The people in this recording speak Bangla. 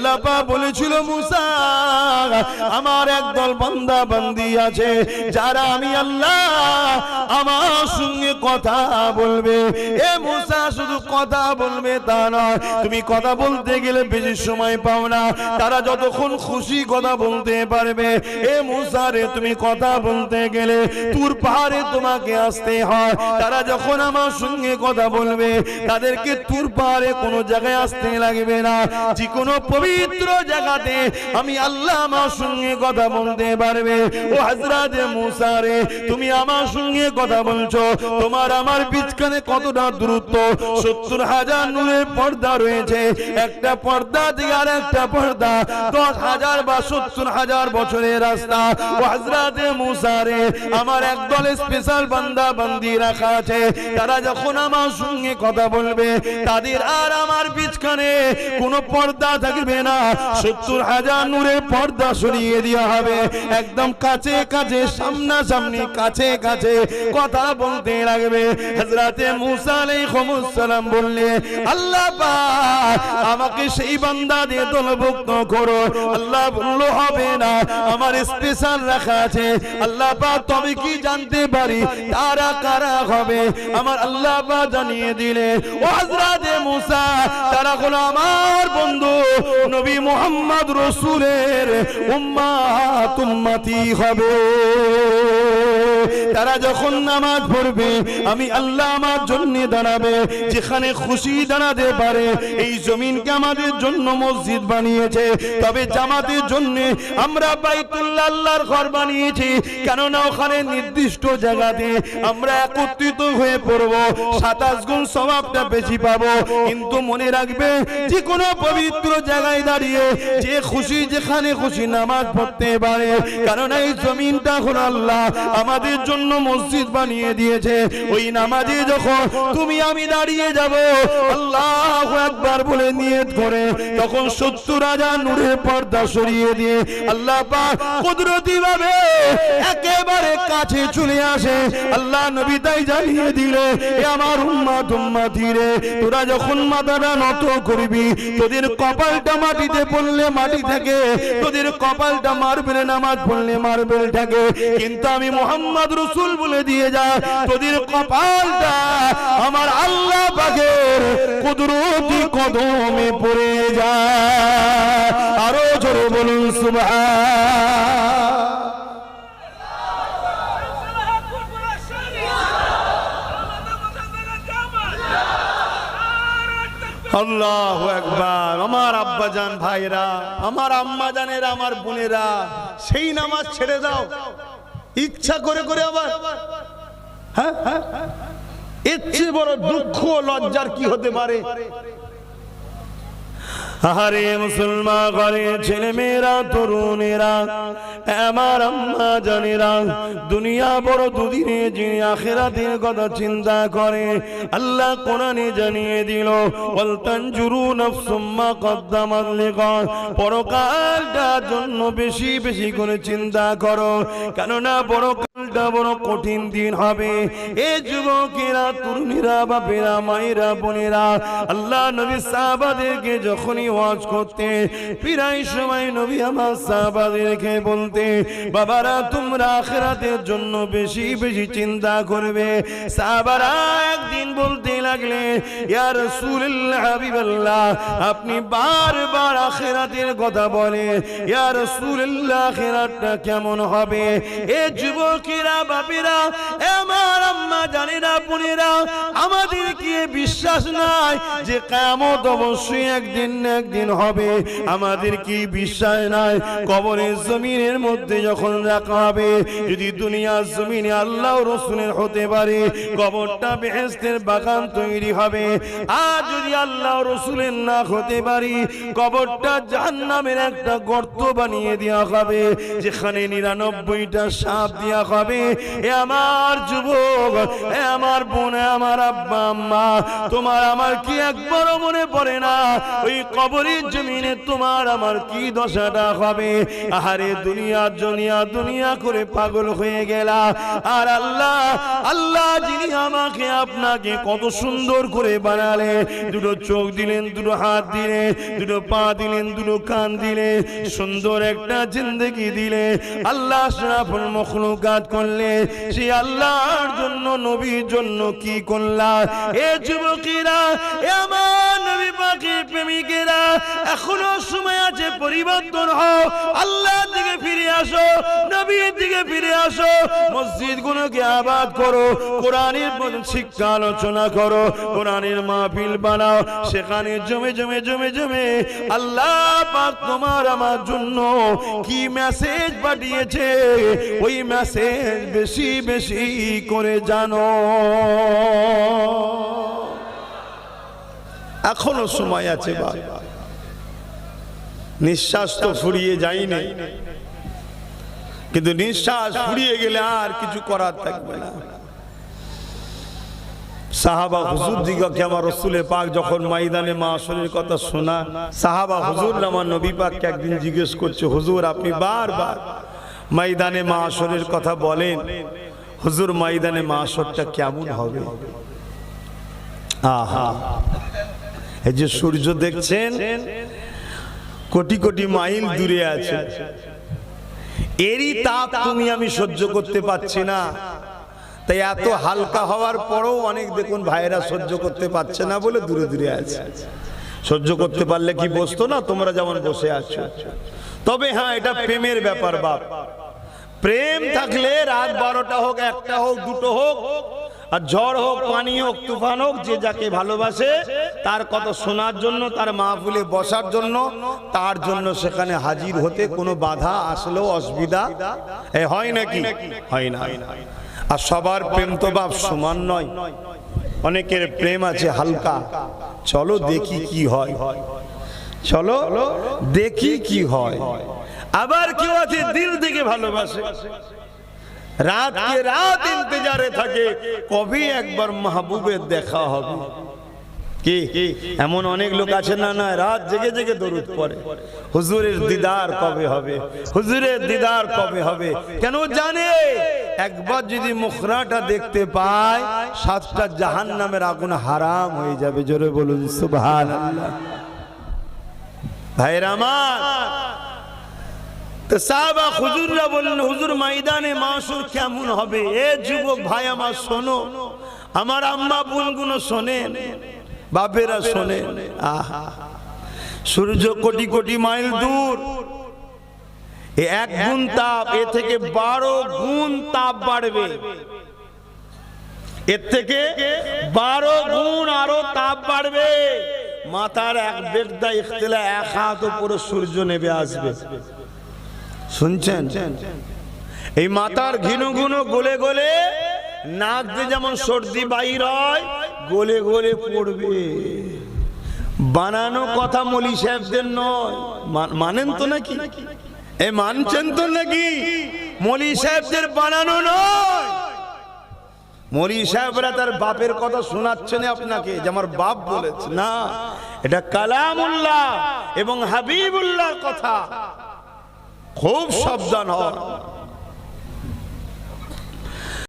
আল্লাহ বলেছিল, মুসা, আমার একদল বান্দা বান্দি আছে, যারা আমি আল্লাহ আমার সঙ্গে কথা বলবে। এ মুসা শুধু কথা বলবে তা নয়, তুমি কথা বলতে গেলে বেশি সময় পাও না, তারা যতক্ষণ খুশি কথা বলতে পারবে। এ মুসা রে, তুমি কথা বলতে গেলে তুর পাহাড়ে তোমাকে আসতে হয়, তারা যখন আমার সঙ্গে কথা বলবে, তাদেরকে তুর পাহাড়ে কোনো জায়গায় আসতে লাগবে না যে কোনো পবিত্র জায়গাতে আমি আল্লাহ আমার সঙ্গে কথা বলতে পারবে। ও হাজরাত মুসা রে, তুমি আমার সঙ্গে কথা বলছো। তোমার আমার বিচখানে কতটা দূরত্ব? সত্তর হাজার নূরের পর্দা রয়েছে। একটা পর্দা থেকে আর একটা পর্দা। দশ হাজার বা সত্তর হাজার বছরের রাস্তা। ও হাজরাতে মুসা রে, আমার একদল স্পেশাল বান্দা বান্দি রাখা আছে। তারা যখন আমার সঙ্গে কথা বলবে, তাদের আর আমার বিচখানে কোনো পর্দা থাকবে না, সত্তর হাজার নূরের পর্দা সরিয়ে দেওয়া হবে। একদম কাছে কাছে, সামনাসামনি কাছে কাছে কথা বলতে লাগবে। হজরতে মুসা আলাইহিস সালাম বললে, আল্লাহ আমাকে সেই বান্দা দিয়ে দলভুক্ত করো। আল্লাহ বলল, হবে না, আমার স্পেশাল রাখা আছে। আল্লাহ তবে কি জানতে পারি, তারা কারা হবে? আমার আল্লাহ জানিয়ে দিলে ও হযরতে মুসা, তারা হলো আমার বন্ধু নবী মুহাম্মদ রাসূলের উম্মাত উম্মতি হবে। তারা যখন নামাজ পড়বে, আমি আল্লাহ আমার জন্য দাঁড়াবে, যেখানে খুশি দাঁড়াতে পারে, এই জমিনকে আমাদের জন্য মসজিদ বানিয়েছে। তবে জামাতের জন্য আমরা বাইতুল্লাহ আল্লাহর ঘর বানিয়েছি, কেননা ওখানে নির্দিষ্ট জায়গাতে আমরা একত্রিত হয়ে পড়ব, সাতাশ গুণ স্বভাবটা বেশি পাবো। কিন্তু মনে রাখবে যে কোনো পবিত্র জায়গায় দাঁড়িয়ে যে খুশি যেখানে খুশি নামাজ পড়তে পারে। কারণ এই জমিনটা হল আল্লাহ, আমাদের জন্য মসজিদ বানিয়ে দিয়েছে। ওই নামাজে যখন তুমি আমি দাঁড়িয়ে যাব, আল্লাহ একবার বলে নিয়ত করে, তখন সত্তর হাজার নূরের পর্দা সরিয়ে দিয়ে আল্লাহ কুদরতি ভাবে একেবারে কাছে চলে আসে। আল্লাহ নবী তাই জানিয়ে দিলে, এ আমার উম্মাত উম্মাতি রে, তোরা যখন মাথাটা নত করবি, তোদের কপালটা মাটিতে পড়লে মাটি থাকে। তোদের কপালটা মারবেল নামাজ পড়লে মারবেল থাকে কিন্তু আমি মোহাম্মদ রসুল বলে দিয়ে যা তোদের কপালটা আমার আল্লাহ পাকের কুদরতি কদমে পড়ে যায়। আরও জোরে বলুন, সুবহান। আল্লাহ একবার আমার আব্বা জান ভাইরা আমার আম্মা জানেরা, আমার বোনেরা, সেই নামাজ ছেড়ে দাও। ইচ্ছা করে করে আবার। হ্যাঁ হ্যাঁ এর চেয়ে বড় দুঃখ লজ্জার কি হতে পারে? আরে মুসলমান ঘরে ছেলে মেয়েরা তরুণেরা, আমার আম্মা জানেরা, দুনিয়া বড় দুদিনে যিনি আখেরাতের কথা চিন্তা করে, আল্লাহ কোরআনে জানিয়ে দিল ওয়াল তানজুরু নাফসুম মা কদ্দামাত লিগাদ পরকালটার জন্য বেশি বেশি করে চিন্তা করো, কেননা পরকালটা বড় কঠিন দিন হবে। এ যুবকেরা, তরুণীরা, বাপেরা, মায়েরা, বোনেরা, আল্লাহ নবী সাহাবাদেরকে যখনই ওয়াজ করতে প্রায় সময় নবী আমার সাহাবাদেরকে বলতে বাবারা, তোমরা আখেরাতের জন্য বেশি বেশি চিন্তা করবে। সাহাবারা একদিন বলতে লাগলে ইয়া রাসূলুল্লাহ, হাবিবাল্লাহ, আপনি বারবার আখেরাতের কথা বলে ইয়া রাসূলুল্লাহ, আখেরাতটা কেমন হবে? এ যুবকেরা বাপেরা আমার আম্মা জানেরা, বোনেরা, আমাদের কি বিশ্বাস নাই যে কিয়ামত অবশ্যই একদিন না একদিন হবে? আমাদের কি বিশ্বাস নাই? কবরের জমিনের মধ্যে যখন রাখা হবে, যদি দুনিয়ার জমিনে আল্লাহ রসুলের হতে পারে, কবরটা বেহেস্তের বাগান তৈরি হবে। আর যদি আল্লাহ রসুলের না হতে পারি, কবরটা জাহান্নামের একটা গর্ত বানিয়ে দেওয়া হবে, যেখানে নিরানব্বইটা সাপ দেওয়া হবে হবে। এ আমার যুবক, এ আমার বোন আমার আব্বা, আম্মা, তোমার আমার কি একবারও মনে পড়ে না? ওই কবরের জমিনে তোমার আমার কি দশাটা হবে? আহারে দুনিয়া দুনিয়া দুনিয়া করে পাগল হয়ে গেলা। আর আল্লাহ আল্লাহ যিনি আমাকে আপনাকে কত সুন্দর করে বানালে, দুটো চোখ দিলেন, দুটো হাত দিলে, দুটো পা দিলেন, দুটো কান দিলে, সুন্দর একটা জিন্দগি দিলে। আল্লাহ শরাফুল মখলুকাত করলে সেই আল্লাহর জন্য, নবীর জন্য কি করলা? এ যুবকেরা, এ আমার নবী পাখির প্রেমিকেরা, এখনও সময় আছে, পরিবর্তন হও। আল্লাহ দিকে ফিরে আসো, নবীর দিকে ফিরে আসো। মসজিদ গুলোকে আবাদ করো, কোরআনের শিক্ষা আলোচনা করো, কোরআনের মাহফিল বানাও। সেখানে জমে জমে জমে জমে আল্লাহ তোমার আমার জন্য কি মেসেজ পাঠিয়েছে? ওই মেসেজ বেশি বেশি করে জানো। এখনও সময় আছে বা নিঃশ্বাস তো ফুরিয়ে যায়নি। কিন্তু নিঃশ্বাস ফুরিয়ে গেলে আর কিছু করার থাকবে না। সাহাবা হুজুর দিগকে আমার রসুলের পাক যখন ময়দানে মা আসরের কথা শোনা, সাহাবা হুজুর আমার নবী পাককে একদিন জিজ্ঞেস করছে, হুজুর, আপনি বারবার ময়দানে মা আসরের কথা বলেন। হুজুর, ময়দানে মা আসরটা কেমন হবে? আহা। এই যে সূর্য দেখছেন, কোটি কোটি মাইল দূরে আছে। এরই তাপ তুমি আমি সহ্য করতে পারছি না। তাই এত হালকা হওয়ার পরেও অনেক দেখুন ভাইয়েরা সহ্য করতে পারছে না বলে দূরে দূরে আছে। সহ্য করতে পারলে কি বসতো না? তোমরা যেমন বসে আছো। তবে হ্যাঁ এটা প্রেমের ব্যাপার বাপ। প্রেম থাকলে রাত বারোটা হোক, একটা হোক, দুটো হোক, আর ঝড় হোক, পানি হোক, তুফান হোক, যে যাকে ভালোবাসে, তার কত শোনার জন্য, তার মাহফিলে বসার জন্য, তার জন্য সেখানে হাজির হতে কোনো বাধা আসলেও অসুবিধা? হয় নাকি? হয় না। আর সবার প্রেম তো বাপ সমান নয়। অনেকের প্রেম আছে হালকা। চলো দেখি কি হয়। চলো দেখি কি হয়। আবার কেউ আছে দিল থেকে ভালোবাসে। রাত রাত ইন্তজারে থাকে, কবে একবার মাহবুবের দেখা হবে? কি? এমন অনেক লোক আছে না না, রাত জেগে জেগে দরুদ পড়ে। হুজুরের দিদার কবে হবে? হুজুরের দিদার কবে হবে? কেন জানে? একবার যদি মুখরাটা দেখতে পায়, সাতটা জাহান নামের আগুন হারাম হয়ে যাবে। জোরে বলুন সুবহান ভাইরা আমার হুজুররা হুজুর, ময়দানে কেমন হবে? এ ভাই আমার শোনো, আমার আম্মা শোনেন, বাপেরা শোনেন। সূর্য কোটি কোটি মাইল দূর। এক গুণ তাপ, এ থেকে বারো গুণ তাপ বাড়বে। এর থেকে বারো গুণ আরও তাপ বাড়বে। মাথার এক বেগদা ইখতলা, এক হাত উপরে সূর্য নেবে, আসবে। শুনছেন? এই মাথার ঘিনু ঘুনো গলে গলে নাক দিয়ে যেমন সর্দি বাইর হয়, গলে গলে পড়বে। বানানো কথা মলি সাহেবদের নয়। মান- মানেন তো নাকি? এ, মানছেন তো নাকি? মলি সাহেবদের বানানো নয়। মলি সাহেবরা তার বাপের কথা শোনাচ্ছেন আপনাকে, যে আমার বাপ বলেছে। না, এটা কালামুল্লাহ এবং হাবিবুল্লাহর কথা। খুব সাবধান হন